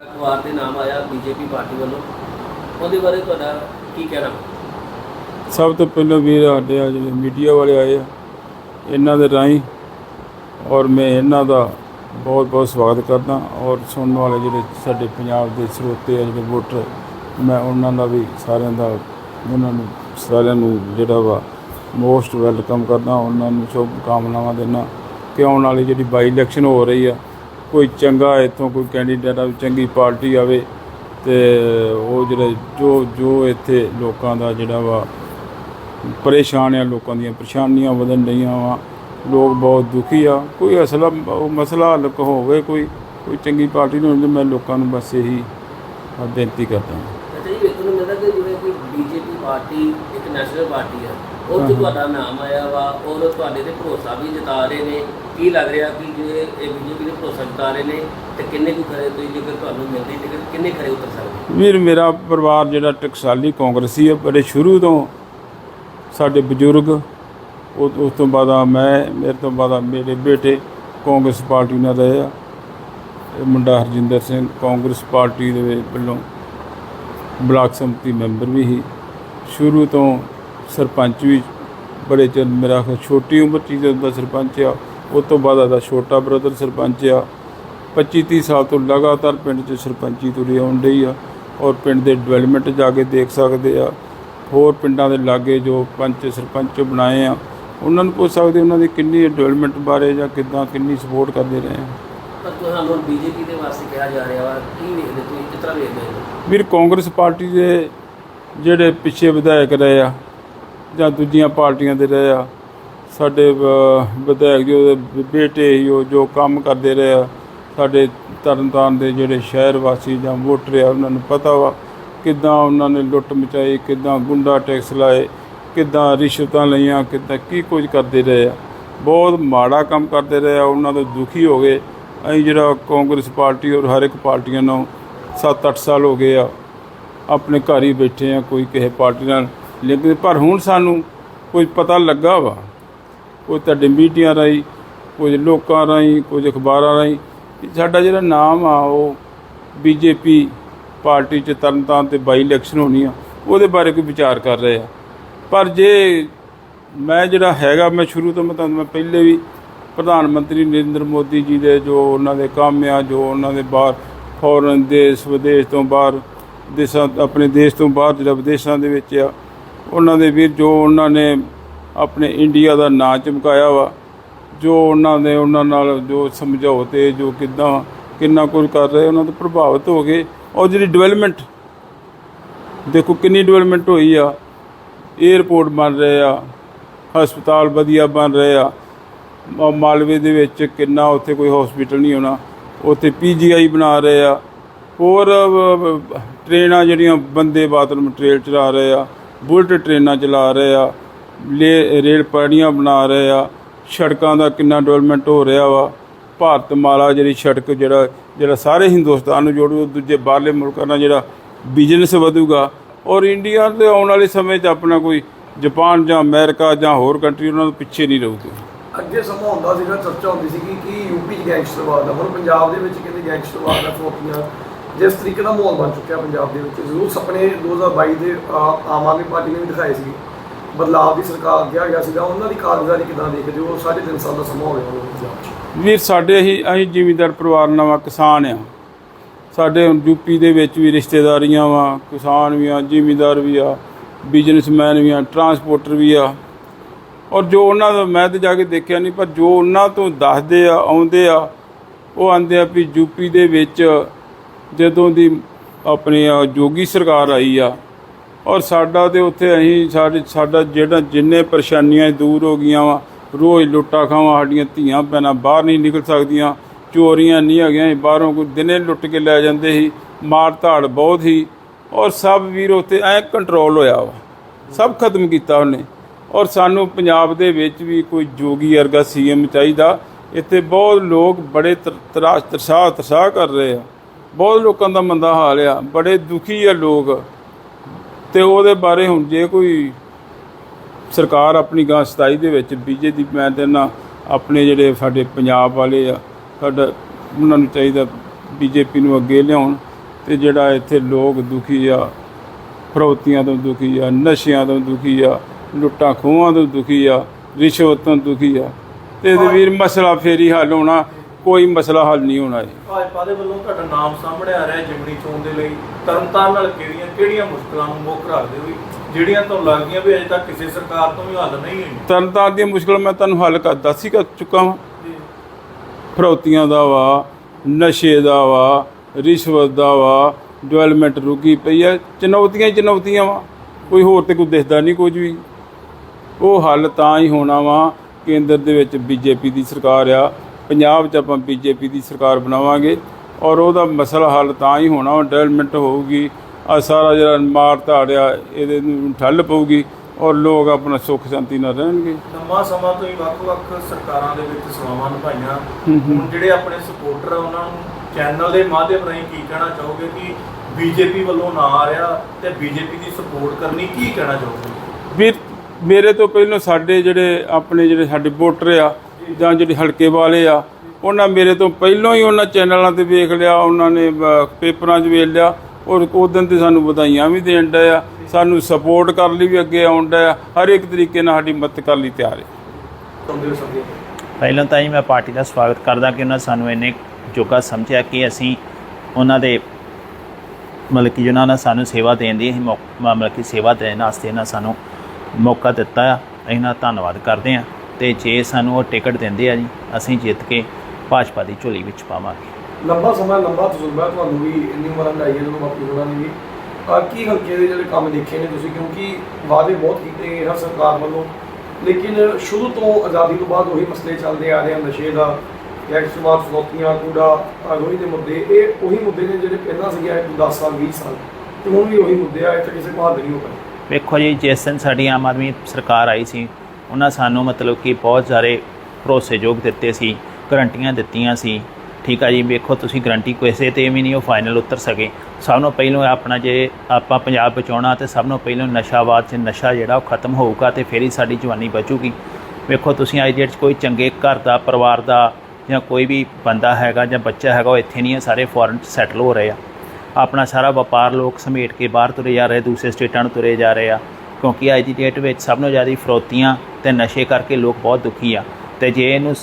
ਅਖਬਾਰ ਦੇ ਨਾਮ ਆਇਆ ਬੀਜੇਪੀ ਪਾਰਟੀ ਵੱਲੋਂ। ਉਹਦੇ ਬਾਰੇ ਤੁਹਾਡਾ ਕੀ ਕਹਿਣਾ? ਸਭ ਤੋਂ ਪਹਿਲਾਂ ਵੀਰ ਸਾਡੇ ਆ ਜਿਹੜੇ ਮੀਡੀਆ ਵਾਲੇ ਆਏ ਆ, ਇਹਨਾਂ ਦੇ ਰਾਹੀਂ ਔਰ ਮੈਂ ਇਹਨਾਂ ਦਾ ਬਹੁਤ ਬਹੁਤ ਸਵਾਗਤ ਕਰਦਾ ਔਰ ਸੁਣਨ ਵਾਲੇ ਜਿਹੜੇ ਸਾਡੇ ਪੰਜਾਬ ਦੇ ਸਰੋਤੇ ਆ ਜਿਹੜੇ ਵੋਟਰ, ਮੈਂ ਉਹਨਾਂ ਦਾ ਵੀ ਸਾਰਿਆਂ ਦਾ, ਉਹਨਾਂ ਨੂੰ ਸਾਰਿਆਂ ਨੂੰ ਜਿਹੜਾ ਵਾ ਮੋਸਟ ਵੈਲਕਮ ਕਰਦਾ, ਉਹਨਾਂ ਨੂੰ ਸ਼ੁਭ ਕਾਮਨਾਵਾਂ ਦੇਣਾ ਕਿ ਆਉਣ ਵਾਲੀ ਜਿਹੜੀ ਬਾਈ ਇਲੈਕਸ਼ਨ ਹੋ ਰਹੀ ਆ ਕੋਈ ਚੰਗਾ ਇੱਥੋਂ ਕੋਈ ਕੈਂਡੀਡੇਟ ਆਵੇ, ਚੰਗੀ ਪਾਰਟੀ ਆਵੇ ਤੇ ਉਹ ਜਿਹੜੇ ਜੋ ਜੋ ਇੱਥੇ ਲੋਕਾਂ ਦਾ ਜਿਹੜਾ ਵਾ ਪਰੇਸ਼ਾਨ ਆ, ਲੋਕਾਂ ਦੀਆਂ ਪਰੇਸ਼ਾਨੀਆਂ ਵਧਣ ਲਈਆਂ ਵਾ, ਲੋਕ ਬਹੁਤ ਦੁਖੀ ਆ। ਕੋਈ ਅਸਲਾ ਮਸਲਾ ਹੱਲ ਹੋਵੇ ਕੋਈ ਕੋਈ ਚੰਗੀ ਪਾਰਟੀ ਨੂੰ ਮੈਂ ਲੋਕਾਂ ਨੂੰ ਬਸ ਇਹੀ ਬੇਨਤੀ ਕਰਦਾ ਅੱਛਾ ਜੀ ਵੇਖਣ ਨੂੰ ਮਿਲਦਾ ਕਿ ਜਿਵੇਂ ਕਿ ਬੀਜੇਪੀ ਪਾਰਟੀ, ਇੱਕ ਨੈਸ਼ਨਲ ਪਾਰਟੀ ਆ ਉਹ ਤੁਹਾਡਾ ਨਾਮ ਆਇਆ ਵਾ, ਔਰ ਤੁਹਾਡੇ ਤੇ ਭਰੋਸਾ ਵੀ ਜਤਾ ਰਹੇ ਨੇ। ਕੀ ਲੱਗ ਰਿਹਾ ਕਿ ਜੇ ਇਹ ਬੀਜੇਪੀ ਦੇ ਭਰੋਸਾ ਜਤਾ ਰਹੇ ਨੇ, ਤੇ ਕਿੰਨੇ ਕੁ ਖਰੇ ਤੁਸੀਂ ਜੇਕਰ ਤੁਹਾਨੂੰ ਮਿਲਦੀ ਟਿਕਟ ਕਿੰਨੇ ਖਰੇ ਉਤਰ ਸਕਦੇ ਵੀਰ, ਮੇਰਾ ਪਰਿਵਾਰ ਜਿਹੜਾ ਟਕਸਾਲੀ ਕਾਂਗਰਸੀ ਆ, ਬੜੇ ਸ਼ੁਰੂ ਤੋਂ ਸਾਡੇ ਬਜ਼ੁਰਗ ਉਸ ਤੋਂ ਬਾਅਦ ਮੈਂ, ਮੇਰੇ ਤੋਂ ਬਾਅਦ ਮੇਰੇ ਬੇਟੇ ਕਾਂਗਰਸ ਪਾਰਟੀ ਨਾਲ ਰਹੇ ਆ। ਇਹ ਮੁੰਡਾ ਹਰਜਿੰਦਰ ਸਿੰਘ ਕਾਂਗਰਸ ਪਾਰਟੀ ਦੇ ਵੱਲੋਂ ਬਲਾਕ ਸੰਮਤੀ ਮੈਂਬਰ ਵੀ ਸੀ। ਸ਼ੁਰੂ ਤੋਂ ਸਰਪੰਚ ਵੀ ਬੜੇ ਚਿਰ ਮੇਰਾ ਛੋਟੀ ਉਮਰ 'ਚ ਜਦੋਂ ਸਰਪੰਚ ਆ ਉਸ ਤੋਂ ਬਾਅਦ ਦਾ ਛੋਟਾ ਬ੍ਰਦਰ ਸਰਪੰਚ ਆ। 25 30 ਸਾਲ ਤੋਂ ਲਗਾਤਾਰ ਪਿੰਡ 'ਚ ਸਰਪੰਚੀ ਤੁਰੀ ਆਉਣ ਡਈ ਆ ਔਰ ਪਿੰਡ ਦੇ ਡਿਵੈਲਪਮੈਂਟ ਜਾ ਕੇ ਦੇਖ ਸਕਦੇ ਆ। ਹੋਰ ਪਿੰਡਾਂ ਦੇ ਲਾਗੇ ਜੋ ਪੰਚ ਸਰਪੰਚ ਬਣਾਏ ਆ ਉਹਨਾਂ ਨੂੰ ਪੁੱਛ ਸਕਦੇ ਉਹਨਾਂ ਦੀ ਕਿੰਨੀ ਡਿਵੈਲਪਮੈਂਟ ਬਾਰੇ ਜਾਂ ਕਿੱਦਾਂ ਕਿੰਨੀ ਸਪੋਰਟ ਕਰਦੇ ਰਹੇ ਆ। ਪਰ ਤੁਹਾਨੂੰ ਬੀਜੇਪੀ ਦੇ ਵਾਸਤੇ ਕਿਹਾ ਜਾ ਰਿਹਾ ਵਾ ਕੀ ਵੇਖਦੇ ਤੁਸੀਂ ਕਿਸ ਤਰ੍ਹਾਂ ਵੇਖਦੇ ਹੋ? ਵੀਰ ਕਾਂਗਰਸ ਪਾਰਟੀ ਦੇ ਜਿਹੜੇ ਪਿੱਛੇ ਵਿਧਾਇਕ ਰਹੇ ਆ ਜਾਂ ਦੂਜੀਆਂ ਪਾਰਟੀਆਂ ਦੇ ਰਹੇ ਆ। ਸਾਡੇ ਵਿਧਾਇਕ ਜੀ, ਉਹਦੇ ਬੇਟੇ ਹੀ ਉਹ ਜੋ ਕੰਮ ਕਰਦੇ ਰਹੇ ਆ। ਸਾਡੇ ਤਰਨਤਾਰਨ ਦੇ ਜਿਹੜੇ ਸ਼ਹਿਰ ਵਾਸੀ ਜਾਂ ਵੋਟਰ ਆ, ਉਹਨਾਂ ਨੂੰ ਪਤਾ ਵਾ ਕਿੱਦਾਂ ਉਹਨਾਂ ਨੇ ਲੁੱਟ ਮਚਾਈ, ਕਿੱਦਾਂ ਗੁੰਡਾ ਟੈਕਸ ਲਾਏ, ਕਿੱਦਾਂ ਰਿਸ਼ਵਤਾਂ ਲਈਆਂ, ਕਿੱਦਾਂ ਕੀ ਕੁਝ ਕਰਦੇ ਰਹੇ ਆ। ਬਹੁਤ ਮਾੜਾ ਕੰਮ ਕਰਦੇ ਰਹੇ ਆ, ਉਹਨਾਂ ਤੋਂ ਦੁਖੀ ਹੋ ਗਏ। ਅਸੀਂ ਜਿਹੜਾ ਕਾਂਗਰਸ ਪਾਰਟੀ ਔਰ ਹਰ ਇੱਕ ਪਾਰਟੀਆਂ ਨੂੰ 7-8 ਸਾਲ ਹੋ ਗਏ ਆ। ਆਪਣੇ ਘਰ ਹੀ ਬੈਠੇ ਆ, ਕੋਈ ਕਿਸੇ ਪਾਰਟੀ ਨਾਲ ਲੇਕਿਨ ਪਰ ਹੁਣ ਸਾਨੂੰ ਕੁਝ ਪਤਾ ਲੱਗਾ ਵਾ। ਕੋਈ ਤੁਹਾਡੇ ਮੀਡੀਆ ਰਾਹੀਂ, ਕੁਝ ਲੋਕਾਂ ਰਾਹੀਂ, ਕੁਝ ਅਖਬਾਰਾਂ ਰਾਹੀਂ ਸਾਡਾ ਜਿਹੜਾ ਨਾਮ ਆ, ਉਹ ਬੀਜੇਪੀ ਪਾਰਟੀ ਚ ਤਰਨਤਾਰਨ ਤੇ ਬਾਈ ਇਲੈਕਸ਼ਨ ਹੋਣੀ ਆ, ਉਹਦੇ ਬਾਰੇ ਕੋਈ ਵਿਚਾਰ ਕਰ ਰਹੇ ਆ। ਪਰ ਜੇ ਮੈਂ ਜਿਹੜਾ ਹੈਗਾ, ਮੈਂ ਸ਼ੁਰੂ ਤੋਂ ਮੈਂ ਤੁਹਾਨੂੰ, ਮੈਂ ਪਹਿਲੇ ਵੀ ਪ੍ਰਧਾਨ ਮੰਤਰੀ ਨਰਿੰਦਰ ਮੋਦੀ ਜੀ ਦੇ, ਜੋ ਉਹਨਾਂ ਦੇ ਕੰਮ ਆ, ਜੋ ਉਹਨਾਂ ਦੇ ਬਾਹਰ ਫੋਰਨ ਦੇਸ਼, ਵਿਦੇਸ਼ ਤੋਂ ਬਾਹਰ, ਦੇਸ਼ਾਂ, ਆਪਣੇ ਦੇਸ਼ ਤੋਂ ਬਾਹਰ, ਜਿਹੜਾ ਵਿਦੇਸ਼ਾਂ ਦੇ ਵਿੱਚ ਆ ਉਹਨਾਂ ਦੇ ਵੀਰ ਜੋ ਉਹਨਾਂ ਨੇ ਆਪਣੇ ਇੰਡੀਆ ਦਾ ਨਾਂ ਚਮਕਾਇਆ ਵਾ ਜੋ ਉਹਨਾਂ ਨੇ ਉਹਨਾਂ ਨਾਲ ਜੋ ਸਮਝੌਤੇ ਜੋ ਕਿਦਾਂ ਕਿੰਨਾ ਕੁਝ ਕਰ ਰਹੇ ਉਹਨਾਂ ਤੋਂ ਪ੍ਰਭਾਵਿਤ ਹੋ ਗਏ। ਔਰ ਜਿਹੜੀ ਡਿਵੈਲਪਮੈਂਟ ਦੇਖੋ ਕਿੰਨੀ ਡਿਵੈਲਪਮੈਂਟ ਹੋਈ ਆ। 에ਅਰਪੋਰਟ ਬਣ ਰਹੇ ਆ ਹਸਪਤਾਲ ਵਧੀਆ ਬਣ ਰਹੇ ਆ। ਮਾਲਵੇ ਦੇ ਵਿੱਚ ਕਿੰਨਾ ਉੱਥੇ ਕੋਈ ਹਸਪੀਟਲ ਨਹੀਂ ਹੋਣਾ। ਉੱਥੇ ਪੀਜੀਆਈ ਬਣਾ ਰਹੇ ਆ। ਹੋਰ ਅ, ਟ੍ਰੇਨਾਂ ਜਿਹੜੀਆਂ ਬੰਦੇ ਬਾਥਰੂਮ ਟ੍ਰੇਲ ਚਲਾ ਰਹੇ ਆ। ਬੁਲਟ ਟ੍ਰੇਨਾਂ ਚਲਾ ਰਹੇ ਆ ਰੇਲ ਪਟੜੀਆਂ ਬਣਾ ਰਹੇ ਆ, ਸੜਕਾਂ ਦਾ ਕਿੰਨਾ ਡਿਵੈਲਪਮੈਂਟ ਹੋ ਰਿਹਾ ਵਾ। ਭਾਰਤ ਮਾਲਾ ਜਿਹੜੀ ਸੜਕ ਜਿਹੜਾ ਜਿਹੜਾ ਸਾਰੇ ਹਿੰਦੁਸਤਾਨ ਨੂੰ ਜੋੜੂ, ਦੂਜੇ ਬਾਹਰਲੇ ਮੁਲਕਾਂ ਨਾਲ ਜਿਹੜਾ ਬਿਜ਼ਨਸ ਵਧੂਗਾ। ਔਰ ਇੰਡੀਆ ਦੇ ਆਉਣ ਵਾਲੇ ਸਮੇਂ 'ਚ ਆਪਣਾ ਕੋਈ ਜਾਪਾਨ ਜਾਂ ਅਮਰੀਕਾ ਜਾਂ ਹੋਰ ਕੰਟਰੀ ਉਹਨਾਂ ਤੋਂ ਪਿੱਛੇ ਨਹੀਂ ਰਹੂਗੀ। ਅੱਗੇ ਸਮਾਂ ਹੁੰਦਾ ਸੀਗਾ, ਚਰਚਾ ਹੁੰਦੀ ਸੀ ਕਿ ਯੂਪੀ 'ਚ ਗੈਂਗਸਟਰਵਾਦ ਆ। ਹੁਣ ਪੰਜਾਬ ਦੇ ਵਿੱਚ ਕਹਿੰਦੇ ਗੈਂਗਸਟਰਵਾਦ ਦਾ ਫੋਕੀਆਂ ਜਿਸ ਤਰੀਕੇ ਦਾ ਮਾਹੌਲ ਬਣ ਚੁੱਕਿਆ ਪੰਜਾਬ ਦੇ ਵਿੱਚ ਜ਼ਰੂਰ ਸੁਪਨੇ 2022 ਦੇ ਆਮ ਆਦਮੀ ਪਾਰਟੀ ਨੇ ਵੀ ਦਿਖਾਏ ਸੀ, ਬਦਲਾਵ ਦੀ ਸਰਕਾਰ ਕਿਹਾ ਗਿਆ ਸੀਗਾ, ਉਹਨਾਂ ਦੀ ਕਾਰਗੁਜ਼ਾਰੀ ਕਿਦਾਂ ਦੇਖਦੇ ਹੋ? ਸਾਢੇ ਤਿੰਨ ਸਾਲ ਦਾ ਸਮਾਂ ਹੋ ਗਿਆ ਹੁਣ ਪੰਜਾਬ 'ਚ। ਵੀਰ, ਸਾਡੇ ਹੀ ਅਸੀਂ ਜ਼ਿਮੀਂਦਾਰ ਪਰਿਵਾਰ ਨਵਾਂ ਕਿਸਾਨ ਆ। ਸਾਡੇ ਹੁਣ ਯੂਪੀ ਦੇ ਵਿੱਚ ਵੀ ਰਿਸ਼ਤੇਦਾਰੀਆਂ ਵਾ, ਕਿਸਾਨ ਵੀ ਆ, ਜ਼ਿਮੀਂਦਾਰ ਵੀ ਆ, ਬਿਜ਼ਨਸਮੈਨ ਵੀ ਆ, ਟਰਾਂਸਪੋਰਟਰ ਵੀ ਆ। ਔਰ ਜੋ ਉਹਨਾਂ ਦਾ, ਮੈਂ ਤੇ ਜਾ ਕੇ ਦੇਖਿਆ ਨਹੀਂ, ਪਰ ਜੋ ਉਹਨਾਂ ਤੋਂ ਦੱਸਦੇ ਆ, ਆਉਂਦੇ ਆ, ਉਹ ਆਂਦੇ ਆ ਵੀ ਯੂਪੀ ਦੇ ਵਿੱਚ ਜਦੋਂ ਦੀ ਆਪਣੀ ਜੋਗੀ ਸਰਕਾਰ ਆਈ ਆ ਔਰ ਸਾਡਾ ਤੇ ਉੱਥੇ ਅਸੀਂ ਸਾਡੇ ਸਾਡਾ ਜਿਹੜਾ ਜਿੰਨੇ ਪਰੇਸ਼ਾਨੀਆਂ ਦੂਰ ਹੋ ਗਈਆਂ ਵਾ ਰੋਜ਼ ਲੁੱਟਾ ਖਾਵਾਂ ਸਾਡੀਆਂ ਧੀਆਂ ਭੈਣਾਂ ਬਾਹਰ ਨਹੀਂ ਨਿਕਲ ਸਕਦੀਆਂ ਚੋਰੀਆਂ ਨਹੀਂ ਹੈਗੀਆਂ ਸੀ, ਬਾਹਰੋਂ ਕੋਈ ਦਿਨੇ ਲੁੱਟ ਕੇ ਲੈ ਜਾਂਦੇ ਸੀ ਮਾਰ ਧਾੜ ਬਹੁਤ ਹੀ ਔਰ ਸਭ ਵੀਰ ਉੱਥੇ ਐ ਕੰਟਰੋਲ ਹੋਇਆ ਵਾ ਸਭ ਖਤਮ ਕੀਤਾ ਉਹਨੇ ਔਰ ਸਾਨੂੰ ਪੰਜਾਬ ਦੇ ਵਿੱਚ ਵੀ ਕੋਈ ਜੋਗੀ ਵਰਗਾ ਸੀਐਮ ਚਾਹੀਦਾ ਇੱਥੇ ਬਹੁਤ ਲੋਕ ਬੜੇ ਤਰ- ਤਰਾਸ਼ ਤਰਸਾਹ ਤਰਸਾਹ ਕਰ ਰਹੇ ਆ। ਬਹੁਤ ਲੋਕਾਂ ਦਾ ਮੰਦਾ ਹਾਲ ਆ ਬੜੇ ਦੁਖੀ ਆ ਲੋਕ। ਤੇ ਉਹਦੇ ਬਾਰੇ ਹੁਣ ਜੇ ਕੋਈ ਸਰਕਾਰ ਆਪਣੀ ਗਾਂ 27 ਦੇ ਵਿੱਚ ਬੀਜੇਪੀ ਮੈਂ ਤੇ ਨਾ ਆਪਣੇ ਜਿਹੜੇ ਸਾਡੇ ਪੰਜਾਬ ਵਾਲੇ ਆ ਸਾਡਾ ਉਹਨਾਂ ਨੂੰ ਚਾਹੀਦਾ ਬੀਜੇਪੀ ਨੂੰ ਅੱਗੇ ਲਿਆਉਣ ਤੇ ਜਿਹੜਾ ਇੱਥੇ ਲੋਕ ਦੁਖੀ ਆ ਫਰੌਤੀਆਂ ਤੋਂ ਦੁਖੀ ਆ ਨਸ਼ਿਆਂ ਤੋਂ ਦੁਖੀ ਆ ਲੁੱਟਾਂ ਖੋਹਾਂ ਤੋਂ ਦੁਖੀ ਆ ਰਿਸ਼ਵਤ ਤੋਂ ਦੁਖੀ ਆ। ਤੇ ਇਹਦੇ ਵੀਰ ਮਸਲਾ ਫੇਰੀ ਹੱਲ ਹੋਣਾ। ਕੋਈ ਮਸਲਾ ਹੱਲ ਨਹੀਂ ਹੋਣਾ ਜੀ। ਭਾਜਪਾ ਦੇ ਵੱਲੋਂ ਤੁਹਾਡਾ ਨਾਮ ਸਾਹਮਣੇ ਆ ਰਿਹਾ ਜਿਮਣੀ ਚੋਣ ਦੇ ਲਈ। ਤਰਨਤਾਰਨ ਨਾਲ ਕਿਹੜੀਆਂ ਕਿਹੜੀਆਂ ਮੁਸ਼ਕਲਾਂ ਨੂੰ ਮੁੱਖ ਰੱਖਦੇ ਹੋਏ ਜਿਹੜੀਆਂ ਤੁਹਾਨੂੰ ਲੱਗਦੀਆਂ ਵੀ ਅਜੇ ਤੱਕ ਕਿਸੇ ਸਰਕਾਰ ਤੋਂ ਵੀ ਹੱਲ ਨਹੀਂ ਹੋਈ ਤਰਨਤਾਰਨ ਦੀਆਂ ਮੁਸ਼ਕਲਾਂ ਮੈਂ ਤੁਹਾਨੂੰ ਹੱਲ ਕਰ ਦੱਸ ਹੀ ਕਰ ਚੁੱਕਾ ਹਾਂ ਫਰੌਤੀਆਂ ਦਾ ਵਾ ਨਸ਼ੇ ਦਾ ਵਾ ਰਿਸ਼ਵਤ ਦਾ ਵਾ ਡਿਵੈਲਪਮੈਂਟ ਰੁਕੀ ਪਈ ਹੈ। ਚੁਣੌਤੀਆਂ ਹੀ ਚੁਣੌਤੀਆਂ ਵਾ। ਕੋਈ ਹੋਰ ਤੇ ਕੋਈ ਦਿਖਦਾ ਨਹੀਂ ਕੁਝ ਵੀ। ਉਹ ਹੱਲ ਤਾਂ ਹੀ ਹੋਣਾ ਵਾ। ਕੇਂਦਰ ਦੇ ਵਿੱਚ ਬੀਜੇਪੀ ਦੀ ਸਰਕਾਰ ਆ। ਪੰਜਾਬ 'ਚ ਆਪਾਂ ਬੀਜੇਪੀ ਦੀ ਸਰਕਾਰ ਬਣਾਵਾਂਗੇ ਔਰ ਉਹਦਾ ਮਸਲਾ ਹੱਲ ਤਾਂ ਹੀ ਹੋਣਾ ਵਾ ਡਿਵੈਲਪਮੈਂਟ ਹੋਊਗੀ ਆ ਸਾਰਾ ਜਿਹੜਾ ਮਾਰ ਧਾੜਿਆ ਇਹਦੇ ਨੂੰ ਠੱਲ ਪਊਗੀ ਔਰ ਲੋਕ ਆਪਣਾ ਸੁੱਖ ਸ਼ਾਂਤੀ ਨਾਲ ਰਹਿਣਗੇ। ਲੰਮਾ ਸਮਾਂ ਤੋਂ ਹੀ ਵੱਖ-ਵੱਖ ਸਰਕਾਰਾਂ ਦੇ ਵਿੱਚ ਸੇਵਾਵਾਂ ਨਿਭਾਈਆਂ। ਹੁਣ ਜਿਹੜੇ ਆਪਣੇ ਸਪੋਰਟਰ ਆ ਉਹਨਾਂ ਨੂੰ ਚੈਨਲ ਦੇ ਮਾਧਿਅਮ ਰਾਹੀਂ ਕੀ ਕਹਿਣਾ ਚਾਹੋਗੇ ਕਿ ਬੀਜੇਪੀ ਵੱਲੋਂ ਨਾ ਆ ਰਿਹਾ ਤੇ ਬੀਜੇਪੀ ਦੀ ਸਪੋਰਟ ਕਰਨੀ ਕੀ ਕਹਿਣਾ ਚਾਹੋਗੇ? ਵੀਰ ਮੇਰੇ ਤੋਂ ਪਹਿਲਾਂ ਸਾਡੇ ਜਿਹੜੇ ਆਪਣੇ ਜਿਹੜੇ ਸਾਡੇ ਵੋਟਰ ਆ ਜਾਂ ਜਿਹੜੇ ਹਲਕੇ ਵਾਲੇ ਆ, ਉਹਨਾਂ ਮੇਰੇ ਤੋਂ ਪਹਿਲਾਂ ਹੀ ਉਹਨਾਂ ਚੈਨਲਾਂ ਤੇ ਵੇਖ ਲਿਆ, ਉਹਨਾਂ ਨੇ ਪੇਪਰਾਂ 'ਚ ਵੇਖ ਲਿਆ, ਔਰ ਉਹ ਦਿਨ ਤੇ ਸਾਨੂੰ ਵਧਾਈਆਂ ਵੀ ਦੇਣ ਡਏ ਆ, ਸਾਨੂੰ ਸਪੋਰਟ ਕਰਨ ਲਈ ਵੀ ਅੱਗੇ ਆਉਣ ਡਏ ਆ, ਹਰ ਇੱਕ ਤਰੀਕੇ ਨਾਲ ਸਾਡੀ ਮਦਦ ਕਰਨ ਲਈ ਤਿਆਰ ਹੈ ਪਹਿਲਾਂ ਤਾਂ ਹੀ ਮੈਂ ਪਾਰਟੀ ਦਾ ਸਵਾਗਤ ਕਰਦਾ ਕਿ ਉਹਨਾਂ ਸਾਨੂੰ ਇੰਨੇ ਜੋਗਾ ਸਮਝਿਆ ਕਿ ਅਸੀਂ ਉਹਨਾਂ ਦੇ ਮਤਲਬ ਕਿ ਜਿਨ੍ਹਾਂ ਨੇ ਸਾਨੂੰ ਸੇਵਾ ਦੇਣ ਦੀ, ਅਸੀਂ ਮੌਕ- ਮਤਲਬ ਕਿ ਸੇਵਾ ਦੇਣ ਵਾਸਤੇ ਇਹਨਾਂ ਸਾਨੂੰ ਮੌਕਾ ਦਿੱਤਾ ਆ ਇਹਨਾਂ ਦਾ ਧੰਨਵਾਦ ਕਰਦੇ ਆ ਤੇ ਜੇ ਸਾਨੂੰ ਉਹ ਟਿਕਟ ਦਿੰਦੇ ਆ ਜੀ ਅਸੀਂ ਜਿੱਤ ਕੇ ਭਾਜਪਾ ਦੀ ਝੋਲੀ ਵਿੱਚ ਪਾਵਾਂਗੇ। ਲੰਬਾ ਸਮਾਂ ਲੰਬਾ ਤਜਰਬਾ ਤੁਹਾਨੂੰ ਵੀ ਇੰਨੀ ਉਮਰ ਦਾ ਹੈ ਜਦੋਂ ਬਾਪੂ ਹੋਣਾ ਨੇ ਵੀ। ਆ ਕੀ ਹਲਕੇ ਦੇ ਜਿਹੜੇ ਕੰਮ ਦੇਖੇ ਨੇ ਤੁਸੀਂ? ਕਿਉਂਕਿ ਵਾਅਦੇ ਬਹੁਤ ਕੀਤੇ ਹਰ ਸਰਕਾਰ ਵੱਲੋਂ। ਲੇਕਿਨ ਸ਼ੁਰੂ ਤੋਂ ਆਜ਼ਾਦੀ ਤੋਂ ਬਾਅਦ ਉਹੀ ਮਸਲੇ ਚੱਲਦੇ ਆ ਰਹੇ ਹਨ ਨਸ਼ੇ ਦਾ ਐਕਸਮਾਰਟ ਫਲੋਤੀਆਂ ਕੂੜਾ ਆਗੋਈ ਦੇ ਮੁੱਦੇ। ਇਹ ਉਹੀ ਮੁੱਦੇ ਨੇ ਜਿਹੜੇ ਪਹਿਲਾਂ ਸੀਗੇ ਅੱਜ ਤੋਂ 10 ਸਾਲ 20 ਸਾਲ। ਤੇ ਹੁਣ ਵੀ ਉਹੀ ਮੁੱਦੇ ਆ ਇੱਥੇ ਕਿਸੇ ਹੱਲ ਨਹੀਂ ਹੋ ਪਾਏ। ਵੇਖੋ ਜੀ ਜਿਸ ਦਿਨ ਸਾਡੀ ਆਮ ਆਦਮੀ ਸਰਕਾਰ ਆਈ ਸੀ ਉਹਨਾਂ ਸਾਨੂੰ ਮਤਲਬ ਕਿ ਬਹੁਤ ਸਾਰੇ ਭਰੋਸੇਯੋਗ ਦਿੱਤੇ ਸੀ, ਗਰੰਟੀਆਂ ਦਿੱਤੀਆਂ ਸੀ। ਠੀਕ ਆ ਜੀ, ਵੇਖੋ ਤੁਸੀਂ ਗਰੰਟੀ ਕਿਸੇ ਤੇ ਵੀ ਨਹੀਂ ਉਹ ਫਾਈਨਲ ਉਤਰ ਸਕੇ। ਸਭ ਨੂੰ ਪਹਿਲਾਂ ਆਪਣਾ ਜੇ ਆਪਾਂ ਪੰਜਾਬ ਬਚਾਉਣਾ ਤੇ ਸਭ ਨੂੰ ਪਹਿਲਾਂ ਨਸ਼ਾਵਾਦ 'ਚ ਨਸ਼ਾ ਜਿਹੜਾ ਉਹ ਖਤਮ ਹੋਊਗਾ ਤੇ ਫਿਰ ਹੀ ਸਾਡੀ ਜਵਾਨੀ ਬਚੂਗੀ। ਵੇਖੋ ਤੁਸੀਂ ਅੱਜ ਡੇਟ 'ਚ ਕੋਈ ਚੰਗੇ ਘਰ ਦਾ, ਪਰਿਵਾਰ ਦਾ ਜਾਂ ਕੋਈ ਵੀ ਬੰਦਾ ਹੈਗਾ ਜਾਂ ਬੱਚਾ ਹੈਗਾ, ਉਹ ਇੱਥੇ ਨਹੀਂ ਹੈ, ਸਾਰੇ ਫੋਰਨ 'ਚ ਸੈਟਲ ਹੋ ਰਹੇ ਆ। ਆਪਣਾ ਸਾਰਾ ਵਪਾਰ ਲੋਕ ਸਮੇਟ ਕੇ ਬਾਹਰ ਤੁਰੇ ਜਾ ਰਹੇ, ਦੂਸਰੇ ਸਟੇਟਾਂ ਨੂੰ ਤੁਰੇ ਜਾ ਰਹੇ ਆ। ਕਿਉਂਕਿ ਅੱਜ ਦੀ ਡੇਟ ਵਿੱਚ ਸਭ ਤੋਂ ਜ਼ਿਆਦਾ ਫਰੋਤੀਆਂ ਤੇ ਨਸ਼ੇ ਕਰਕੇ ਲੋਕ ਬਹੁਤ ਦੁਖੀ ਆ। ਤੇ ਜੇ ਇਹਨੂੰ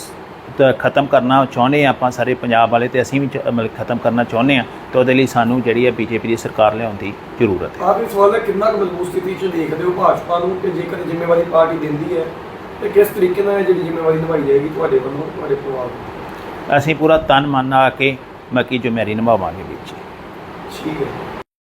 ਖਤਮ ਕਰਨਾ ਚਾਹੁੰਦੇ ਆ ਆਪਾਂ ਸਾਰੇ ਪੰਜਾਬ ਵਾਲੇ ਤੇ ਅਸੀਂ ਵੀ ਮਤਲਬ ਖਤਮ ਕਰਨਾ ਚਾਹੁੰਦੇ ਆ ਤੇ ਉਹਦੇ ਲਈ ਸਾਨੂੰ ਜਿਹੜੀ ਹੈ ਬੀਜੇਪੀ ਦੀ ਸਰਕਾਰ ਲਿਆਉਣ ਦੀ ਜ਼ਰੂਰਤ ਹੈ। ਆਖਰੀ ਸਵਾਲ ਹੈ ਕਿੰਨਾ ਕੁ ਮਜ਼ਬੂਤ ਸਥਿਤੀ 'ਚ ਦੇਖਦੇ ਹੋ ਭਾਜਪਾ ਨੂੰ ਕਿ ਜੇਕਰ ਜ਼ਿੰਮੇਵਾਰੀ ਪਾਰਟੀ ਦਿੰਦੀ ਹੈ ਤੇ ਕਿਸ ਤਰੀਕੇ ਨਾਲ ਜਿਹੜੀ ਜ਼ਿੰਮੇਵਾਰੀ ਨਿਭਾਈ ਜਾਏਗੀ ਤੁਹਾਡੇ ਵੱਲੋਂ ਤੁਹਾਡੇ ਪਰਿਵਾਰ ਵੱਲੋਂ? ਅਸੀਂ ਪੂਰਾ ਤਨ ਮਨ ਲਾ ਕੇ ਬਾਕੀ ਜ਼ਿੰਮੇਵਾਰੀ ਨਿਭਾਵਾਂਗੇ ਵਿੱਚ ਠੀਕ ਹੈ।